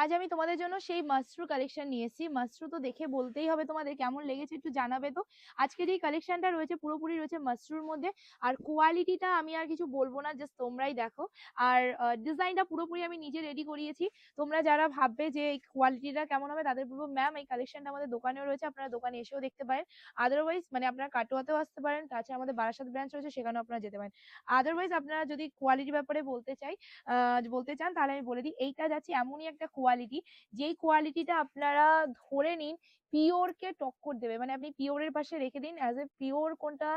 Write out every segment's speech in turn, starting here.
আজ আমি তোমাদের জন্য সেই মাশরু কালেকশন নিয়ে এসেছি মাশরু তো দেখে বলতেই হবে তোমাদের কেমন লেগেছে, একটু জানাবে তো। আজকে যেই কালেকশনটা রয়েছে, পুরোপুরি রয়েছে মাশরুর মধ্যে। আর কোয়ালিটিটা আমি আর কিছু বলব না জাস্ট তোমরাই দেখো। আর ডিজাইনটা পুরোপুরি আমি নিজে রেডি করিয়েছি। তোমরা যারা ভাববে যে এই কোয়ালিটিটা কেমন হবে, তাদের বলব ম্যাম এই কালেকশনটা আমাদের দোকানেও রয়েছে, আপনারা দোকানে এসেও দেখতে পারেন। আদারওয়াইজ মানে আপনারা কাটোয়াতেও আসতে পারেন, তাছাড়া আমাদের বারাসাত ব্রাঞ্চ রয়েছে, সেখানেও আপনারা যেতে পারেন। আদারওয়াইজ আপনারা যদি কোয়ালিটির ব্যাপারে বলতে চাই বলতে চান, তাহলে আমি বলে দিই, এইটা যাচ্ছে এমনই একটা কোয়ালিটি যেই কোয়ালিটিটা আপনারা ধরে নিন পিওর কে টক্কর দেবে মানে আপনি পিওরের পাশে রেখে দিন অ্যাজ এ পিওর কোনটা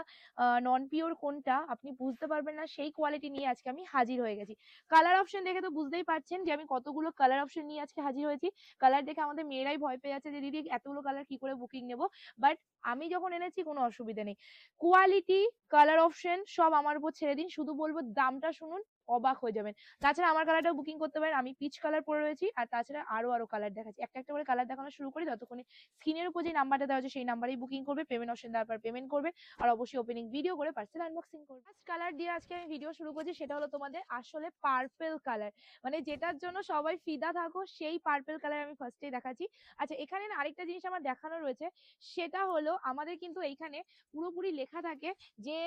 নন পিওর কোনটা, আপনি বুঝতে পারবেন না সেই কোয়ালিটি নিয়ে আজকে আমি হাজির হয়ে গেছি। কালার অপশন দেখে তো বুঝতেই পারছেন যে আমি কতগুলো কালার অপশন নিয়ে আজকে হাজির হয়েছি। কালার দেখে আমাদের মেয়েরাই ভয় পেয়ে যাচ্ছে যে, দিদি, এতগুলো কালার কি করে বুকিং নেব? বাট আমি যখন এনেছি কোনো অসুবিধা নেই। কোয়ালিটি কালার অপশন সব আমার উপর ছেড়ে দিন, শুধু বলব দামটা শুনুন অবাক হয়ে যাবেন। তাছাড়া আমার কালারটাও বুকিং করতে পারেন। আমি পিচ কালার পরে রয়েছি। আর তাছাড়া আরও আরও কালার দেখাচ্ছি। একটা একটা করে কালার দেখানো শুরু করি ততক্ষণে স্ক্রিনের উপর যে নাম্বারটা দেওয়া আছে সেই নাম্বারেই বুকিং করবে পেমেন্ট অপশন দেওয়ার পর পেমেন্ট করবে। আর অবশ্যই ওপেনিং ভিডিও করে পার্সেল আনবক্সিং করবে। ফার্স্ট কালার দিয়ে আজকে আমি ভিডিও শুরু করছি সেটা হলো তোমাদের আসলে পার্পেল কালার মানে যেটার জন্য সবাই ফিদা থাকো, সেই পার্পেল কালার আমি ফার্স্টেই দেখাচ্ছি। আচ্ছা এখানে না আরেকটা জিনিস আমার দেখানো রয়েছে। সেটা হলো আমাদের কিন্তু এইখানে পুরোপুরি লেখা থাকে যে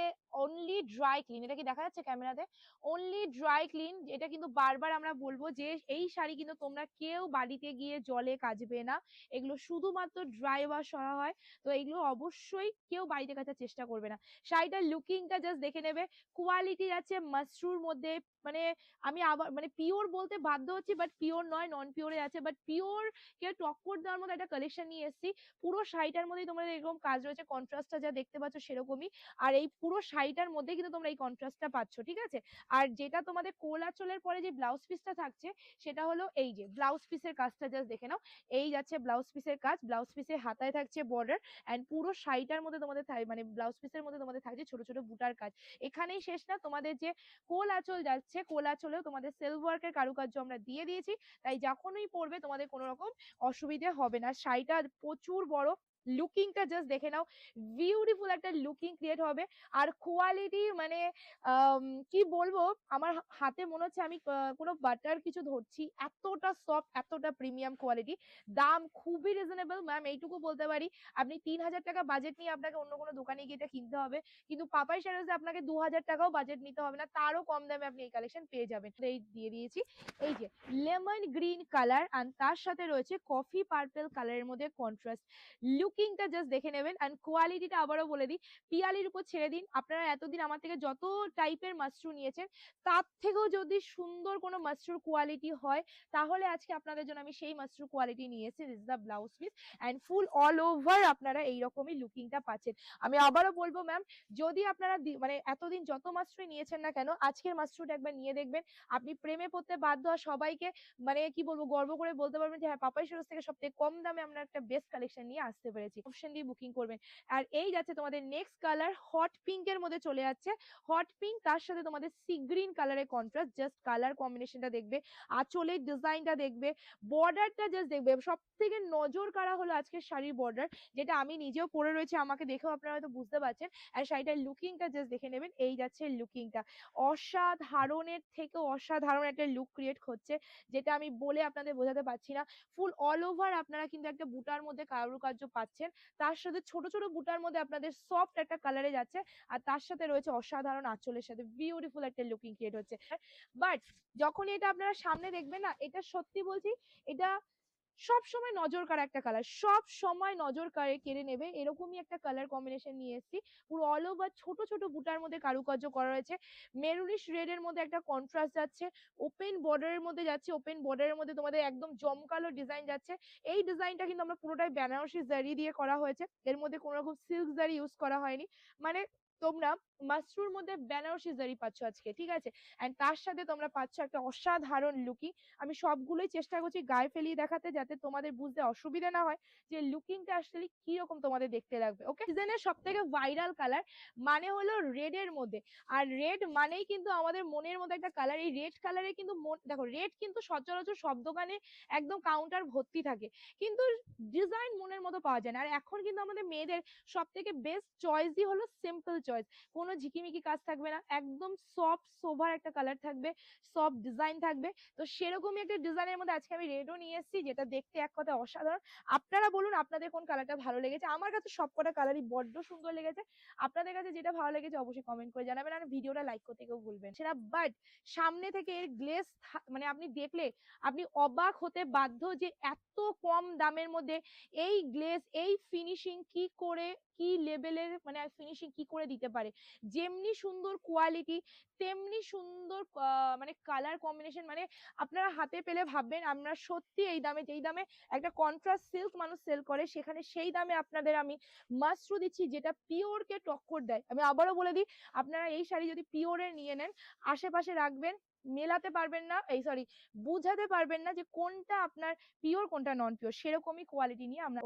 অনলি ড্রাই ক্লিন এটা কি দেখা যাচ্ছে ক্যামেরাতে? অনলি ড্রাই ক্লিন এটা কিন্তু বারবার আমরা বলব যে এই শাড়ি কিন্তু তোমরা কেউ বাড়িতে গিয়ে জলে কাচবে না। এগুলো শুধুমাত্র ড্রাই ওয়াশ করা হয়। তো এগুলো অবশ্যই কেউ বাড়িতে কাচার চেষ্টা করবে না। শাড়িটার লুকিংটা জাস্ট দেখে নেবে। কোয়ালিটি আছে মাশরুর মধ্যে মানে আমি আবার মানে পিওর বলতে বাধ্য হচ্ছি বাট পিওর নয় নন পিওরে আছে বাট পিওর কে টক্কর দেওয়ার মতো একটা কালেকশন নিয়ে এসেছি। পুরো শাড়িটার মধ্যেই তোমরা এরকম কাজ রয়েছে কন্ট্রাস্টটা যা দেখতে পাচ্ছ সেরকমই। আর এই পুরো শাড়িটার মধ্যে কিন্তু তোমরা এই কন্ট্রাস্টটা পাচ্ছ, ঠিক আছে? আর যেটা তোমাদের কোল আঁচলের পরে যে ব্লাউজ পিসটা থাকছে, সেটা হলো এই যে ব্লাউজ পিসের কাজটা জাস্ট দেখে নাও। এই যাচ্ছে ব্লাউজ পিসের কাজ ব্লাউজ পিসের হাতায় থাকছে বর্ডার অ্যান্ড পুরো শাড়িটার মধ্যে তোমাদের মানে ব্লাউজ পিসের মধ্যে তোমাদের থাকছে ছোট ছোট বুটার কাজ। এখানেই শেষ না, তোমাদের যে কোল আঁচল যাচ্ছে কোল আঁচলেও তোমাদের সেলফ ওয়ার্কের কারুকার্য আমরা দিয়ে দিয়েছি, তাই যখনই পরবে তোমাদের কোনো রকম অসুবিধে হবে না। শাড়িটা প্রচুর বড় লুকিংটা জাস্ট দেখে নাও। বিউটিফুল একটা লুকিং ক্রিয়েট হবে। আর কোয়ালিটি মানে কি বলব? আমার হাতে মনে হচ্ছে আমি কোনো বাটার কিছু ধরছি। এতটা সফট এতটা প্রিমিয়াম কোয়ালিটি দাম খুবই রিজনেবল ম্যাম এইটুকু বলতে পারি। আপনি তিন হাজার টাকা বাজেট নিয়ে আপনাকে অন্য কোনো দোকানে গিয়ে এটা কিনতে হবে। কিন্তু পাপাই শাড়িতে আপনাকে দু হাজার টাকাও বাজেট নিতে হবে না। তারও কম দামে আপনি এই কালেকশন পেয়ে যাবেন। এই দিয়ে দিয়েছি। এই যে লেমন গ্রিন কালার আর তার সাথে রয়েছে কফি পার্পেল কালারের মধ্যে কন্ট্রাস্ট লুকিংটা জাস্ট দেখে নেবেন অ্যান্ড কোয়ালিটিটা আবারও বলে দিই। পিয়ালির উপর ছেড়ে দিন। আপনারা এতদিন আমার থেকে যত টাইপের মাশরু নিয়েছেন, তার থেকেও যদি সুন্দর কোনো মাশরুর কোয়ালিটি হয়, তাহলে আজকে আপনাদের জন্য আমি সেই মাশরু কোয়ালিটি নিয়ে এসেছি। This the blouse piece and full all over আপনারা এইরকমই লুকিংটা পাচ্ছেন। আমি আবারও বলব ম্যাম যদি আপনারা মানে এতদিন যত মাশরুই নিয়েছেন না কেন, আজকের মাশরুটা একবার নিয়ে দেখবেন। আপনি প্রেমে পড়তে বাধ্য আর সবাইকে মানে কি বলব, গর্ব করে বলতে পারবেন যে হ্যাঁ পাপাই সরোজ থেকে সব থেকে কম দামে আমরা একটা বেস্ট কালেকশন নিয়ে আসতে পেরেছি। অপশন দিয়ে বুকিং করবেন। আর এই যাচ্ছে তোমাদের নেক্সট কালার হট পিঙ্ক এর মধ্যে চলে যাচ্ছে। হট পিঙ্ক তার সাথে তোমাদের সি গ্রিন কালারের কন্ট্রাস্ট জাস্ট কালার কম্বিনেশনটা দেখবে, আঁচলের ডিজাইনটা দেখবে বর্ডারটা জাস্ট দেখবে। সব থেকে নজর কাড়া হলো আজকের শাড়ির বর্ডার যেটা আমি নিজেও পরে রয়েছে, আমাকে দেখেও আপনারা হয়তো বুঝতে পারছেন। আর শাড়িটার লুকিংটা জাস্ট দেখে নেবেন, এই যাচ্ছে লুকিংটা অসাধারণের থেকে অসাধারণ একটা লুক ক্রিয়েট হচ্ছে, যেটা আমি বলে আপনাদের বোঝাতে পারছি না। ফুল অল ওভার আপনারা কিন্তু একটা বুটার মধ্যে কারুকার্য পাচ্ছেন। তার সাথে ছোট ছোট বুটার মধ্যে আপনাদের সফট একটা কালারে যাচ্ছে। আর তার সাথে রয়েছে অসাধারণ আঁচলের সাথে বিউটিফুল একটা লুকিং ক্রিয়েট হচ্ছে। বাট যখনই এটা আপনারা সামনে দেখবেন না, এটা সত্যি বলছি, এটা সব সময় নজর কাড়া একটা কালার সব সময় নজর কাড়ে, কেড়ে নেবে, এরকমই একটা কালার কম্বিনেশন নিয়ে এসেছি। পুরো অল ওভার ছোট ছোট বুটার মধ্যে কারুকার্য করা রয়েছে। মেরুনিশ রেড এর মধ্যে একটা কন্ট্রাস্ট যাচ্ছে ওপেন বর্ডারের মধ্যে যাচ্ছে ওপেন বর্ডারের মধ্যে তোমাদের একদম জমকালো ডিজাইন যাচ্ছে। এই ডিজাইনটা কিন্তু আমরা পুরোটাই বেনারসি জারি দিয়ে করা হয়েছে। এর মধ্যে কোনো রকম সিল্ক জারি ইউজ করা হয়নি। মানে তোমরা মাশরুর মধ্যে বেনারসি জারি পাচ্ছ আজকে, ঠিক আছে? এন্ড তার সাথে তোমরা পাচ্ছ একটা অসাধারণ লুকিং আমি সবগুলোই চেষ্টা করছি গায়ে ফেলিয়ে দেখাতে যাতে তোমাদের বুঝতে অসুবিধা না হয় যে লুকিংটা আসলে কি রকম তোমাদের দেখতে লাগবে ওকে সিজনের সব থেকে ভাইরাল কালার মানে হলো রেড এর মধ্যে। আর রেড মানেই কিন্তু আমাদের মনের মধ্যে একটা কালার এই রেড কালারে কিন্তু দেখো রেড কিন্তু সচরাচর সব দোকানে একদম কাউন্টার ভর্তি থাকে। কিন্তু ডিজাইন মনের মতো পাওয়া যায় না। আর এখন কিন্তু আমাদের মেয়েদের সব থেকে বেস্ট চয়েসই হলো সিম্পল চয়েস কোনো ঝিকিমিকি কাজ থাকবে না। একদম সফট সোভার একটা কালার থাকবে সফট ডিজাইন থাকবে। তো সেরকমই একটা ডিজাইনের মধ্যে আজকে আমি রেডও নিয়ে এসেছি, যেটা দেখতে এক কথায় অসাধারণ। আপনারা বলুন আপনাদের কোন কালারটা ভালো লেগেছে? আমার কাছে সবকটা কালারই বড্ড সুন্দর লেগেছে। আপনাদের কাছে যেটা ভালো লেগেছে অবশ্যই কমেন্ট করে জানাবেন আর ভিডিওটা লাইক করতে কেউ ভুলবেন সেটা বাট সামনে থেকে এর গ্লেস মানে আপনি দেখলে আপনি অবাক হতে বাধ্য যে এত কম দামের মধ্যে এই গ্লেস এই ফিনিশিং কি করে, কি লেভেলের মানে ফিনিশিং কি করে দিতে পারে। যেমনি সুন্দর কোয়ালিটি তেমনি সুন্দর মানে কালার কম্বিনেশন মানে আপনারা হাতে পেলে ভাববেন আমরা সত্যি এই দামে, যেই দামে একটা কন্ট্রাস্ট সিল্ক মানুষ সেল করে, সেখানে সেই দামে আপনাদের আমি মাশরু দিচ্ছি, যেটা পিওর কে টক্কর দেয়। আমি আবারও বলে দিই, আপনারা এই শাড়ি যদি পিওরের নিয়ে নেন, আশেপাশে রাখবেন, মেলাতে পারবেন না, এই সরি বুঝাতে পারবেন না যে কোনটা আপনার পিওর কোনটা নন পিওর সেরকমই কোয়ালিটি নিয়ে আমরা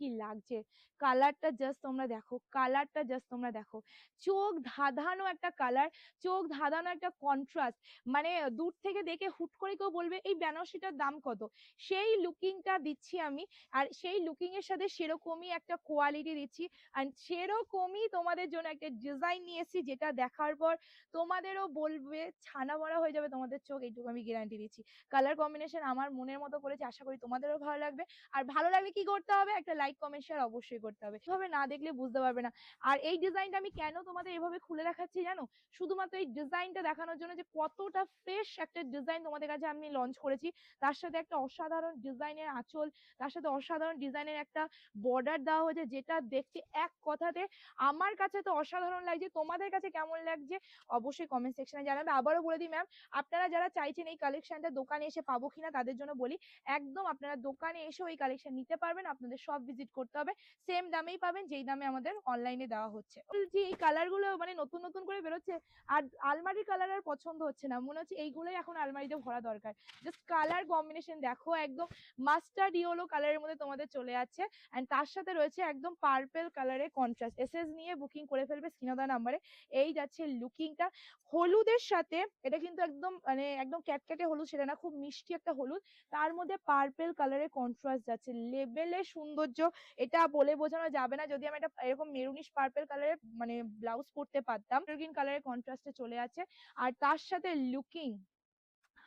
কি লাগছে? কালারটা জাস্ট তোমরা দেখো কালারটা জাস্ট তোমরা দেখো। চোখ ধাঁধানো একটা কালার চোখ ধাঁধানো একটা কন্ট্রাস্ট মানে দূর থেকে দেখে হুট করে কেউ বলবে, এই বেনারসিটার দাম কত? সেই লুকিংটা দিচ্ছি আমি, আর সেই লুকিং এর সাথে সেরকমই একটা কোয়ালিটি দিচ্ছি আর সেরকমই তোমাদের জন্য একটা ডিজাইন নিয়ে এসেছি, যেটা দেখার পর তোমাদেরও বলবে, ছানা বড়া হয়ে যাবে, তোমাদের চোখ, এইটুকু আমি গ্যারান্টি দিচ্ছি। কালার কম্বিনেশন আমার মনের মতো করেছি, আশা করি তোমাদেরও ভালো লাগবে, আর ভালো লাগলে কি করতে হবে? একটা লাইক কমেন্ট শেয়ার অবশ্যই করতে হবে। এভাবে না দেখলে বুঝতে পারবে না। আর এই ডিজাইনটা আমি কেন তোমাদের এভাবে খুলে দেখাচ্ছি জানো? শুধুমাত্র এই ডিজাইনটা দেখানোর জন্য যে কতটা ফ্রেশ একটা ডিজাইন তোমাদের কাছে আমি লঞ্চ করেছি, তার সাথে একটা অসাধারণ ডিজাইনের আঁচল, তার সাথে অসাধারণ ডিজাইনের একটা বর্ডার দেওয়া হয়েছে, যেটা দেখতে এক কথাতে আমার কাছে তো অসাধারণ লাগছে। তোমাদের কাছে কেমন লাগছে অবশ্যই কমেন্ট সেকশনে জানাবে। আবারও বলে দিই ম্যাম আপনারা যারা চাইছেন এই কালেকশনটা দোকানে এসে পাবো কিনা, তাদের জন্য বলি, একদম আপনারা দোকানে এসেও এই কালেকশন নিতে পারবেন। আপনাদের সব ভিজিট করতে হবে। সেম দামেই পাবেন, যেই দামে আমাদের অনলাইনে দেওয়া হচ্ছে। বলছি, এই কালারগুলো মানে নতুন নতুন করে বেরোচ্ছে, আর আলমারির কালার আর পছন্দ হচ্ছে না। মনে হচ্ছে এইগুলোই এখন আলমারিতে ভরা দরকার। জাস্ট কালার কম্বিনেশন দেখো, একদম মাস্টার্ড ইয়েলো কালারের মধ্যে তোমাদের চলে যাচ্ছে এন্ড তার সাথে রয়েছে একদম পার্পেল কালারের কন্ট্রাস্ট এসএস নিয়ে বুকিং করে ফেলবে স্ক্রিনদা নাম্বারে এই যাচ্ছে লুকিংটা হলুদের সাথে, এটা কিন্তু একদম মানে একদম ক্যাটক্যাটে হলুদ, সেটা না, খুব মিষ্টি একটা হলুদ। তার মধ্যে পার্পেল কালারের কন্ট্রাস্ট যাচ্ছে। লেভেলের সৌন্দর্য এটা বলে বোঝানো যাবে না। যদি আমি একটা এরকম মেরুনিশ পার্পেল কালারের মানে ব্লাউজ পরতে পারতাম গ্রিন কালারের কন্ট্রাস্টে চলে আছে। আর তার সাথে লুকিং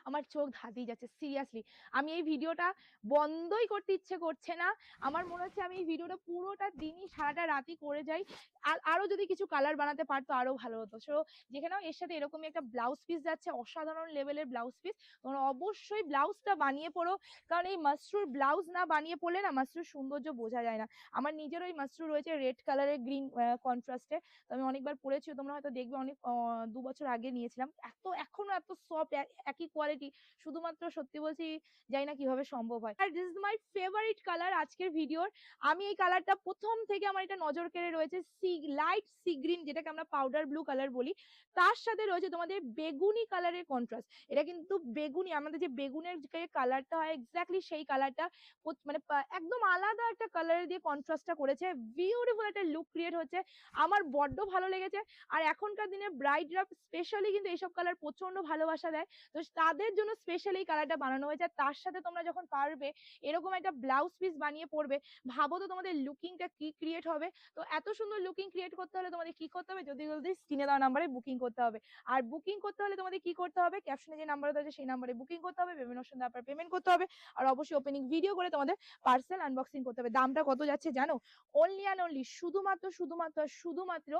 আমার চোখ ধাঁধিয়ে যাচ্ছে সিরিয়াসলি আমি এই ভিডিওটা বন্ধই করতে ইচ্ছে করছে না। আমার মনে হচ্ছে আমি এই ভিডিওটা পুরোটা দিনই সারাটা রাতই করে যাই। আর আরও যদি কিছু কালার বানাতে পারতো আরও ভালো হতো। সো যেখানেও এর সাথে এরকমই একটা ব্লাউজ পিস যাচ্ছে, অসাধারণ লেভেলের ব্লাউজ পিস তোমরা অবশ্যই ব্লাউজটা বানিয়ে পড়ো। কারণ এই মাশরুর ব্লাউজ না বানিয়ে পড়লে না মাশরুর সৌন্দর্য বোঝা যায় না। আমার নিজেরও এই মাশরু রয়েছে রেড কালারের গ্রিন কন্ট্রাস্টে তো আমি অনেকবার পরেছি, তোমরা হয়তো দেখবে অনেক দু বছর আগে নিয়েছিলাম। এত, এখনও এত সফট একই কোয়ালিটি শুধুমাত্র সত্যি বলছি জানি না কীভাবে সম্ভব হয়। আর this is my favourite colour আজকের ভিডিওর আমি এই কালারটা প্রথম থেকে আমার এটা নজর কেড়ে রয়েছে সি লাইট সি গ্রিন যেটাকে আমরা পাউডার ব্লু কালার বলি। তার সাথে রয়েছে তোমাদের বেগুনি কালারের কন্ট্রাস্ট এটা কিন্তু বেগুনি, আমাদের যে বেগুনের যে কালারটা হয় এক্স্যাক্টলি সেই কালারটা মানে একদম আলাদা একটা কালারের দিয়ে কন্ট্রাস্টটা করেছে। বিউটিফুল একটা লুক ক্রিয়েট হচ্ছে। আমার বড্ড ভালো লেগেছে। আর এখনকার দিনে ব্রাইডরা স্পেশালি কিন্তু এইসব কালার প্রচণ্ড ভালোবাসা দেয়। তো তাদের জন্য স্পেশালি এই কালারটা বানানো হয়েছে। তার সাথে তোমরা যখন পারবে, এরকম একটা ব্লাউজ পিস বানিয়ে পরবে। ভাবো তো তোমাদের লুকিংটা কি ক্রিয়েট হবে। তো এত সুন্দর লুকিং ক্রিয়েট করতে হলে তোমাদের কি করতে হবে? যদি জলদি স্ক্রিনে দেওয়া নাম্বারে বুকিং করতে হবে। আর বুকিং করতে হলে তোমাদের কি করতে হবে? ক্যাপশনে যে নাম্বার আছে সেই নাম্বারে বুকিং করতে হবে। পেমেন্ট অপশন তারপর পেমেন্ট করতে হবে। আর অবশ্যই ওপেনিং ভিডিও করে তোমাদের পার্সেল আনবক্সিং করতে হবে। দামটা কত যাচ্ছে জানো? অনলি অ্যান্ড অনলি শুধুমাত্র শুধুমাত্র শুধুমাত্র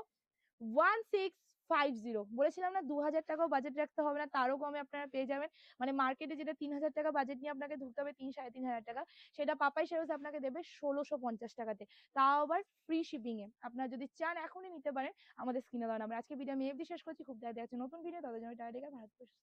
ওয়ান সিক্স ফাইভ জিরো বলেছিলাম না দু হাজার টাকাও বাজেট রাখতে হবে না, তারও কমে আপনারা পেয়ে যাবেন। মানে মার্কেটে যেটা তিন হাজার টাকা বাজেট নিয়ে আপনাকে ঢুকতে হবে, তিন, সাড়ে তিন হাজার টাকা, সেটা পাপাই সেরোস আপনাকে দেবে ষোলোশো পঞ্চাশ টাকাতে। তাও আবার ফ্রি শিপিং এ। আপনারা যদি চান, এখনই নিতে পারেন। আমাদের স্ক্রিনে দেওয়া নাম্বার আজকে ভিডিও আমি এফডি শেষ করছি। খুব দেখা যাচ্ছে নতুন ভিডিও তাদের জন্য টাটা ভারতবর্ষ